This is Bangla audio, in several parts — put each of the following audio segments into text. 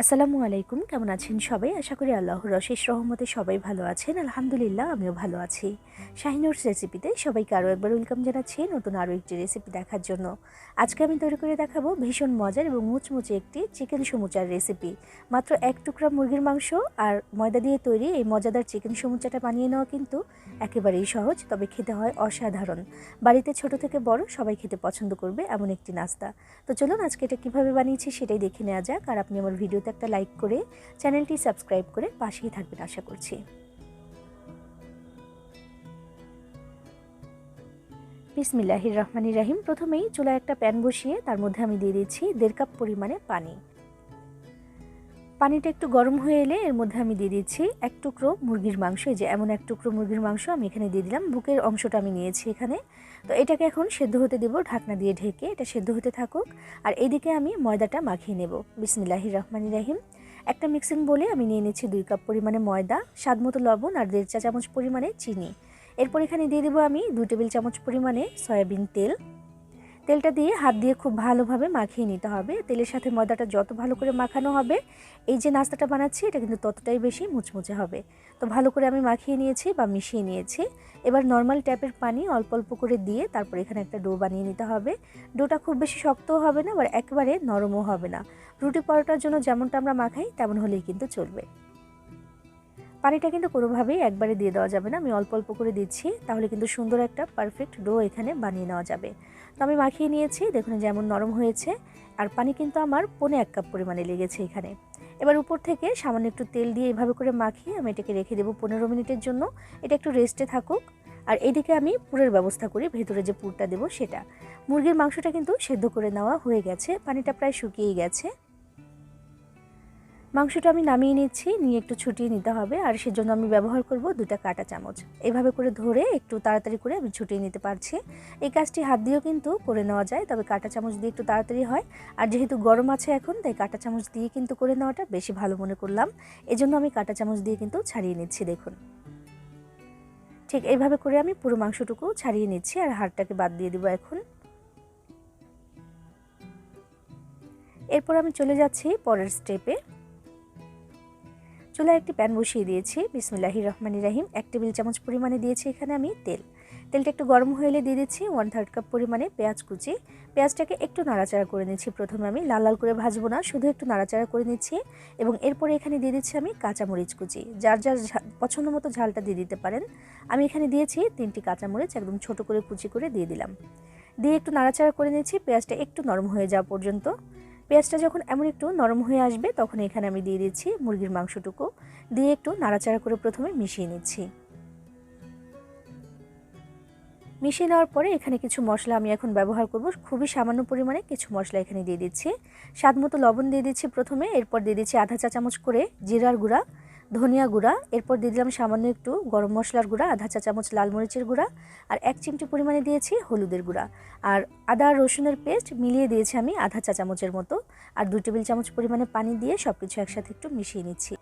আসসালামু আলাইকুম, কেমন আছেন সবাই? আশা করি আল্লাহর অশেষ রহমতে সবাই ভালো আছেন। আলহামদুলিল্লাহ, আমিও ভালো আছি। শাহিনুরস রেসিপিতে সবাইকে আরও একবার ওয়েলকাম জানাচ্ছি নতুন আরও একটি রেসিপি দেখার জন্য। আজকে আমি তৈরি করে দেখাবো ভীষণ মজার এবং মুচমুচে একটি চিকেন সমুচার রেসিপি মাত্র এক টুকরা মুরগির মাংস আর ময়দা দিয়ে তৈরি এই মজাদার চিকেন সমুচাটা বানিয়ে নেওয়া কিন্তু একেবারেই সহজ, তবে খেতে হয় অসাধারণ। বাড়িতে ছোট থেকে বড় সবাই খেতে পছন্দ করবে এমন একটি নাস্তা। তো চলুন আজকে এটা কীভাবে বানিয়েছি সেটাই দেখে নেওয়া যাক। আর আপনি আমার ভিডিওতে একটা লাইক করে চ্যানেলটি সাবস্ক্রাইব করে পাশেই থাকবেন আশা করছি। বিসমিল্লাহির রহমানির রাহিম। প্রথমেই চুলায় একটা প্যান বসিয়ে তার মধ্যে আমি দিয়ে দিচ্ছি দেড় কাপ পরিমাণে পানি। পানিটা একটু গরম হয়ে এলে এর মধ্যে আমি দিয়ে দিচ্ছি এক টুকরো মুরগির মাংস। এই যে এমন এক টুকরো মুরগির মাংস আমি এখানে দিয়ে দিলাম। বুকের অংশটা আমি নিয়েছি এখানে। তো এটাকে এখন সেদ্ধ হতে দেব ঢাকনা দিয়ে ঢেকে। এটা সেদ্ধ হতে থাকুক। আর এইদিকে আমি ময়দাটা মাখিয়ে নেব। বিসমিল্লাহির রহমানির রাহিম। একটা মিক্সিং বলে আমি নিয়ে নিচ্ছি দুই কাপ পরিমাণে ময়দা, স্বাদ মতো লবণ আর দেড় চা চামচ পরিমাণে চিনি। এরপর এখানে দিয়ে দেবো আমি দুই টেবিল চামচ পরিমাণে সয়াবিন তেল। তেলটা দিয়ে হাত দিয়ে খুব ভালোভাবে মাখিয়ে নিতে হবে। তেলের সাথে ময়দাটা যত ভালো করে মাখানো হবে, এই যে নাস্তাটা বানাচ্ছি, এটা কিন্তু ততটাই বেশি মুচমুচে হবে। তো ভালো করে আমি মাখিয়ে নিয়েছি বা মিশিয়ে নিয়েছি। এবার নর্মাল ট্যাপের পানি অল্প অল্প করে দিয়ে তারপর এখানে একটা ডো বানিয়ে নিতে হবে। ডোটা খুব বেশি শক্তও হবে না, আবার একেবারে নরমও হবে না। রুটি পরোটার জন্য যেমনটা আমরা মাখাই, তেমন হলেই কিন্তু চলবে। পানিটা কিন্তু কোনোভাবেই একবারে দিয়ে দেওয়া যাবে না। আমি অল্প অল্প করে দিচ্ছি, তাহলে কিন্তু সুন্দর একটা পারফেক্ট ডো এখানে বানিয়ে নেওয়া যাবে। তো আমি মাখিয়ে নিয়েছি, দেখুন যেমন নরম হয়েছে, আর পানি কিন্তু আমার পনে এক কাপ পরিমাণে লেগেছে এখানে। এবার উপর থেকে সামান্য একটু তেল দিয়ে এভাবে করে মাখিয়ে আমি এটাকে রেখে দেবো পনেরো মিনিটের জন্য। এটা একটু রেস্টে থাকুক। আর এদিকে আমি পুরের ব্যবস্থা করি, ভেতরে যে পুরটা দেবো সেটা। মুরগির মাংসটা কিন্তু সেদ্ধ করে নেওয়া হয়ে গেছে, পানিটা প্রায় শুকিয়েই গেছে। মাংসটা আমি নামিয়ে নিচ্ছি, নিয়ে একটু ছুটিয়ে নিতে হবে আর সেজন্য আমি ব্যবহার করব দুটা কাটা চামচ। এভাবে করে ধরে একটু তাড়াতাড়ি করে আমি ছুটিয়ে নিতে পারছি। এই কাজটি হাত দিয়েও কিন্তু করে নেওয়া যায়, তবে কাটা চামচ দিয়ে একটু তাড়াতাড়ি হয়। আর যেহেতু গরম আছে এখন, তাই কাটা চামচ দিয়ে কিন্তু করে নেওয়াটা বেশি ভালো মনে করলাম। এজন্য আমি কাটা চামচ দিয়ে কিন্তু ছাড়িয়ে নিচ্ছি, দেখুন। ঠিক এইভাবে করে আমি পুরো মাংসটুকু ছাড়িয়ে নিচ্ছি আর হাড়টাকে বাদ দিয়ে দিব এখন। এরপর আমি চলে যাচ্ছি পরের স্টেপে চুলায় একটি প্যান বসিয়ে দিয়েছি। বিসমিল্লাহি রহমানি রাহিম। এক টেবিল চামচ পরিমাণে দিয়েছি এখানে আমি তেল। তেলটা একটু গরম হয়ে এলে দিয়ে দিচ্ছি ওয়ান থার্ড কাপ পরিমাণে পেঁয়াজ কুচি। পেঁয়াজটাকে একটু নাড়াচাড়া করে নিচ্ছি প্রথমে আমি। লাল লাল করে ভাজবো না, শুধু একটু নাড়াচাড়া করে নিচ্ছি। এবং এরপরে এখানে দিয়ে দিচ্ছি আমি কাঁচামরিচ কুচি। যার যার পছন্দ মতো ঝালটা দিয়ে দিতে পারেন। আমি এখানে দিয়েছি তিনটি কাঁচামরিচ, একদম ছোট করে কুচি করে দিয়ে দিলাম। দিয়ে একটু নাড়াচাড়া করে নিচ্ছি। পেঁয়াজটা একটু নরম হয়ে যাওয়া পর্যন্ত। পেঁয়াজটা যখন এমন একটু নরম হয়ে আসবে, তখন এখানে আমি দিয়ে দিচ্ছি মুরগির মাংসটুকু। দিয়ে একটু নাড়াচাড়া করে প্রথমে মিশিয়ে নিচ্ছি। মিশিয়ে নেওয়ার পরে এখানে কিছু মশলা আমি এখন ব্যবহার করব। খুবই সামান্য পরিমাণে কিছু মশলা এখানে দিয়ে দিচ্ছি। স্বাদ মতো লবণ দিয়ে দিচ্ছি প্রথমে, এরপর দিয়ে দিচ্ছি আধা চা চামচ করে জিরার গুঁড়া। ধনিয়া গুঁড়া, এরপর দিয়ে দিলাম সামান্য একটু গরম মশলার গুঁড়া, আধা চা চামচ লাল মরিচের গুঁড়া আর এক চিমটি পরিমাণে দিয়েছি হলুদের গুঁড়া। আর আদা, রসুনের পেস্ট মিলিয়ে দিয়েছি আমি আধা চা চামচের মতো। আর দু টেবিল চামচ পরিমাণে পানি দিয়ে সব কিছু একসাথে একটু মিশিয়ে নিচ্ছি।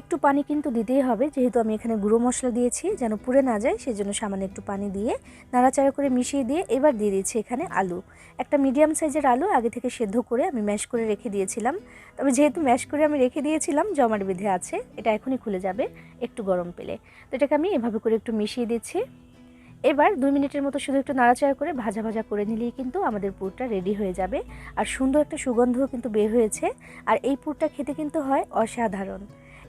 একটু পানি কিন্তু দিতেই হবে। যেহেতু আমি এখানে গুঁড়ো মশলা দিয়েছি, যেন পুড়ে না যায়, সেজন্য সামান্য একটু পানি দিয়ে নাড়াচাড়া করে মিশিয়ে দিয়ে এবার দিয়ে দিচ্ছি এখানে আলু। একটা মিডিয়াম সাইজের আলু আগে থেকে সেদ্ধ করে আমি ম্যাশ করে রেখে দিয়েছিলাম। তবে যেহেতু ম্যাশ করে আমি রেখে দিয়েছিলাম, জমাট বেঁধে আছে, এটা এখনই খুলে যাবে একটু গরম পেলে। তো এটাকে আমি এভাবে করে একটু মিশিয়ে দিচ্ছি। এবার দুই মিনিটের মতো শুধু একটু নাড়াচাড়া করে ভাজা ভাজা করে নিলেই কিন্তু আমাদের পুরটা রেডি হয়ে যাবে। আর সুন্দর একটা সুগন্ধও কিন্তু বের হয়েছে। আর এই পুরটা খেতে কিন্তু হয় অসাধারণ।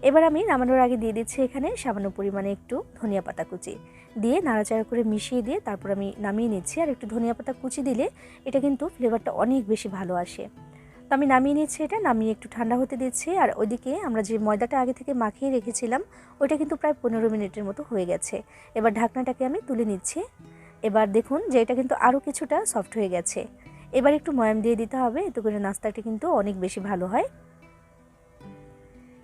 এবার আমি নামানোর আগে দিয়ে দিচ্ছি এখানে সামান্য পরিমাণে একটু ধনিয়া পাতা কুচি। দিয়ে নাড়াচাড়া করে মিশিয়ে দিয়ে তারপর আমি নামিয়ে নিচ্ছি। আর একটু ধনিয়া পাতা কুচি দিলে এটা কিন্তু ফ্লেভারটা অনেক বেশি ভালো আসে। তো আমি নামিয়ে নিচ্ছি এটা, নামিয়ে একটু ঠান্ডা হতে দিচ্ছি। আর ওইদিকে আমরা যে ময়দাটা আগে থেকে মাখিয়ে রেখেছিলাম, ওইটা কিন্তু প্রায় পনেরো মিনিটের মতো হয়ে গেছে। এবার ঢাকনাটাকে আমি তুলে নিচ্ছি। এবার দেখুন যে এটা কিন্তু আরও কিছুটা সফট হয়ে গেছে। এবার একটু ময়াম দিয়ে দিতে হবে, এতে করে নাস্তাটা কিন্তু অনেক বেশি ভালো হয়।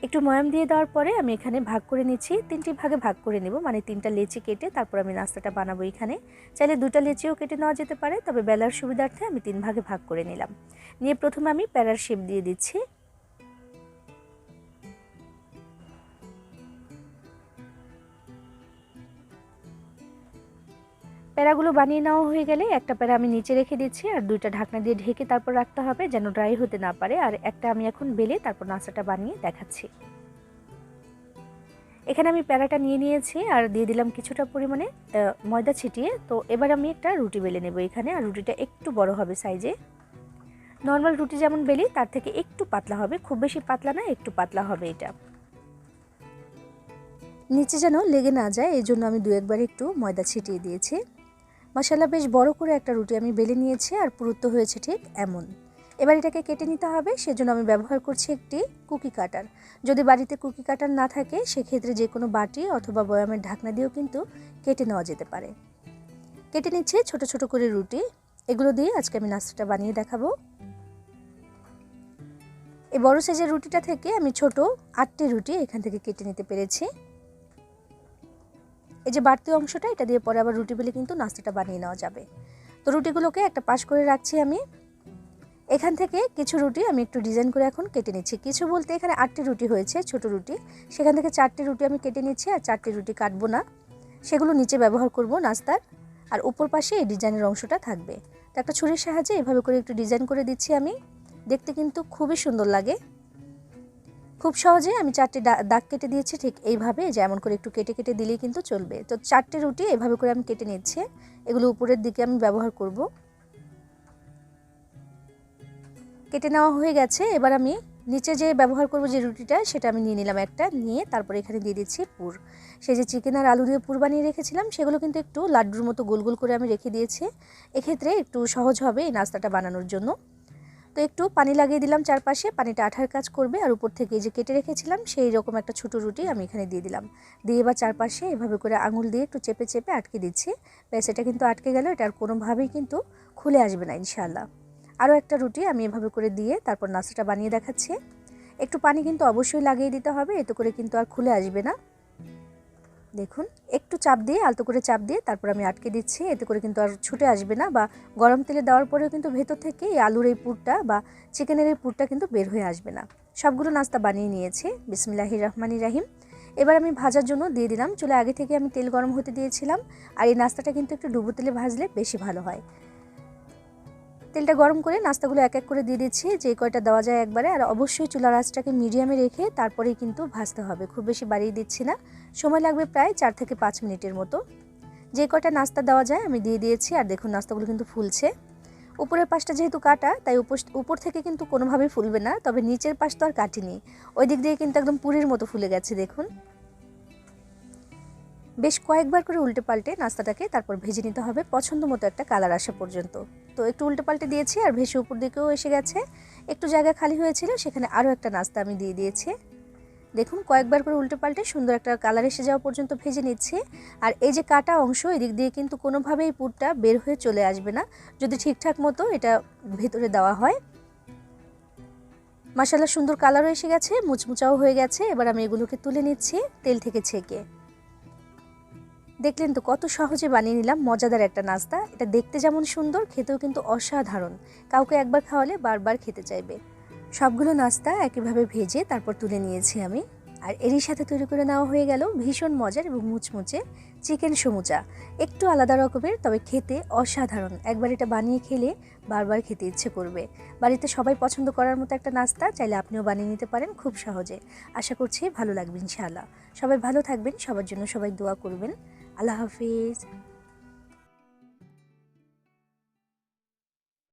একটু ময়াম দিয়ে দেওয়ার পরে আমি এখানে ভাগ করে নিচ্ছি। তিনটি ভাগে ভাগ করে নেব মানে তিনটা লেচি কেটে তারপর আমি নাস্তাটা বানাবো এখানে। চাইলে দুটা লেচিও কেটে নেওয়া যেতে পারে, তবে বেলার সুবিধার্থে আমি তিন ভাগে ভাগ করে নিলাম। নিয়ে প্রথমে আমি প্যারার শেপ দিয়ে দিচ্ছি। প্যারাগুলো বানিয়ে নেওয়া হয়ে গেলে একটা প্যারা আমি নিচে রেখে দিচ্ছি আর দুইটা ঢাকনা দিয়ে ঢেকে তারপর রাখতে হবে যেন ড্রাই হতে না পারে। আর একটা আমি এখন বেলে তারপর নাস্তাটা বানিয়ে দেখাচ্ছি। এখানে আমি প্যারাটা নিয়ে নিয়েছি আর দিয়ে দিলাম কিছুটা পরিমাণে ময়দা ছিটিয়ে। তো এবার আমি একটা রুটি বেলে নেব এখানে। আর রুটিটা একটু বড় হবে সাইজে। নর্মাল রুটি যেমন বেলি, তার থেকে একটু পাতলা হবে। খুব বেশি পাতলা না, একটু পাতলা হবে এটা। নিচে যেন লেগে না যায় এই জন্য আমি দু একবার একটু ময়দা ছিটিয়ে দিয়েছি। মশালা বেশ বড় করে একটা রুটি আমি বেলে নিয়েছি আর পুরুত্ব হয়েছে ঠিক এমন। এবার এটাকে কেটে নিতে হবে, সেজন্য আমি ব্যবহার করছি একটি কুকি কাটার। যদি বাড়িতে কুকি কাটার না থাকে, সেক্ষেত্রে যে কোনো বাটি অথবা বয়ামের ঢাকনা দিয়েও কিন্তু কেটে নেওয়া যেতে পারে। কেটে নিচ্ছে ছোট ছোট করে রুটি। এগুলো দিয়ে আজকে আমি নাস্তাটা বানিয়ে দেখাবো। এই বড় সাইজের রুটিটা থেকে আমি ছোট আটটি রুটি এখান থেকে কেটে নিতে পেরেছি। এই যে বাড়তি অংশটা, এটা দিয়ে পরে আবার রুটি বেলে কিন্তু নাস্তাটা বানিয়ে নেওয়া যাবে। তো রুটিগুলোকে একটা পাশ করে রাখছি আমি। এখান থেকে কিছু রুটি আমি একটু ডিজাইন করে এখন কেটে নিচ্ছি। কিছু বলতে এখানে আটটি রুটি হয়েছে, ছোট রুটি। সেখান থেকে চারটি রুটি আমি কেটে নিচ্ছি আর চারটি রুটি কাটবো না। সেগুলো নিচে ব্যবহার করব নাস্তার। আর উপর পাশে এই ডিজাইনের অংশটা থাকবে। তো একটা ছুরির সাহায্যে এভাবে করে একটু ডিজাইন করে দিচ্ছি আমি। দেখতে কিন্তু খুবই সুন্দর লাগে। খুব সহজে আমি চারটে দাগ কেটে দিয়েছি, ঠিক এইভাবে যেমন করে একটু কেটে কেটে দিলেই কিন্তু চলবে। তো চারটে রুটি এভাবে করে আমি কেটে নিচ্ছি। এগুলো উপরের দিকে আমি ব্যবহার করব। কেটে নেওয়া হয়ে গেছে। এবার আমি নিচে যে ব্যবহার করব যে রুটিটা, সেটা আমি নিয়ে নিলাম একটা, নিয়ে তারপরে এখানে দিয়ে দিচ্ছি পুর। সেই যে চিকেন আর আলু দিয়ে পুর বানিয়ে রেখেছিলাম, সেগুলো কিন্তু একটু লাড্ডুর মতো গোল গোল করে আমি রেখে দিয়েছি। এক্ষেত্রে একটু সহজ হবে এই নাস্তাটা বানানোর জন্য। তো একটু পানি লাগিয়ে দিলাম চারপাশে, পানিটা আঠার কাজ করবে আর উপর থেকে যে কেটে রেখেছিলাম সেই রকম একটা ছোটো রুটি আমি এখানে দিয়ে দিলাম। দিয়ে এবার চারপাশে এভাবে করে আঙুল দিয়ে একটু চেপে চেপে আটকে দিচ্ছি। ব্যাস, এটা কিন্তু আটকে গেল, এটা আর কোনোভাবেই কিন্তু খুলে আসবে না ইনশাল্লাহ আরও একটা রুটি আমি এভাবে করে দিয়ে তারপর নাস্তাটা বানিয়ে দেখাচ্ছি। একটু পানি কিন্তু অবশ্যই লাগিয়ে দিতে হবে, এতে করে কিন্তু আর খুলে আসবে না। দেখুন, একটু চাপ দিয়ে, আলতো করে চাপ দিয়ে তারপর আমি আটকে দিচ্ছি। এতে করে কিন্তু আর ছুটে আসবে না বা গরম তেলে দেওয়ার পরেও কিন্তু ভেতর থেকে এই আলুর এই পুরটা বা চিকেনের এই পুরটা কিন্তু বের হয়ে আসবে না। সবগুলো নাস্তা বানিয়ে নিয়েছি। বিসমিল্লাহি রহমান রাহিম। এবার আমি ভাজার জন্য দিয়ে দিলাম। চলে আগে থেকে আমি তেল গরম হতে দিয়েছিলাম। আর এই নাস্তাটা কিন্তু একটু ডুবো তেলে ভাজলে বেশি ভালো হয়। তেলটা গরম করে নাস্তাগুলো এক এক করে দিয়ে দিচ্ছি। যে কয়টা দেওয়া যায় একবারে। আর অবশ্যই চুলার আঁচটাকে মিডিয়ামে রেখে তারপরেই কিন্তু ভাজতে হবে। খুব বেশি বাড়িয়ে দিচ্ছি না। সময় লাগবে প্রায় চার থেকে পাঁচ মিনিটের মতো। যে কয়টা নাস্তা দেওয়া যায় আমি দিয়ে দিয়েছি। আর দেখুন নাস্তাগুলো কিন্তু ফুলছে। উপরের পাশটা যেহেতু কাটা, তাই উপর থেকে কিন্তু কোনোভাবেই ফুলবে না। তবে নিচের পাশ তো আর কাটিনি। ওই দিক দিয়ে কিন্তু একদম পুরীর মতো ফুলে গেছে, দেখুন। বেশ কয়েকবার করে উল্টে পাল্টে নাস্তাটাকে তারপর ভেজে নিতে হবে, পছন্দ মতো একটা কালার আসা পর্যন্ত। তো একটু উল্টে পাল্টে দিয়েছি আর ভেসে উপর দিকেও এসে গেছে। একটু জায়গা খালি হয়েছিল, সেখানে আরও একটা নাস্তা আমি দিয়ে দিয়েছি। দেখুন, কয়েকবার করে উল্টে পাল্টে সুন্দর একটা কালার এসে যাওয়া পর্যন্ত ভেজে নিচ্ছি। আর এই যে কাটা অংশ, এদিক দিয়ে কিন্তু কোনোভাবেই পুরটা বের হয়ে চলে আসবে না। যদি ঠিকঠাক মতো এটা ভেতরে দেওয়া হয়। মাসালা সুন্দর কালারও এসে গেছে, মুচমুচাও হয়ে গেছে। এবার আমি এগুলোকে তুলে নিচ্ছি তেল থেকে ছেঁকে। দেখলেন তো কত সহজে বানিয়ে নিলাম, মজাদার একটা নাস্তা। এটা দেখতে যেমন সুন্দর, খেতেও কিন্তু অসাধারণ। কাউকে একবার খাওয়ালে বারবার খেতে চাইবে। সবগুলো নাস্তা একইভাবে ভেজে তারপর তুলে নিয়েছি আমি। আর এরই সাথে তৈরি করে নেওয়া হয়ে গেল ভীষণ মজার এবং মুচমুচে চিকেন সমুচা। একটু আলাদা রকমের, তবে খেতে অসাধারণ। একবার এটা বানিয়ে খেলে বারবার খেতে ইচ্ছে করবে। বাড়িতে সবাই পছন্দ করার মতো একটা নাস্তা, চাইলে আপনিও বানিয়ে নিতে পারেন খুব সহজে। আশা করছি ভালো লাগবে ইনশাআল্লাহ। সবাই ভালো থাকবেন, সবার জন্য সবাই দোয়া করবেন। আল্লাহ হাফিজ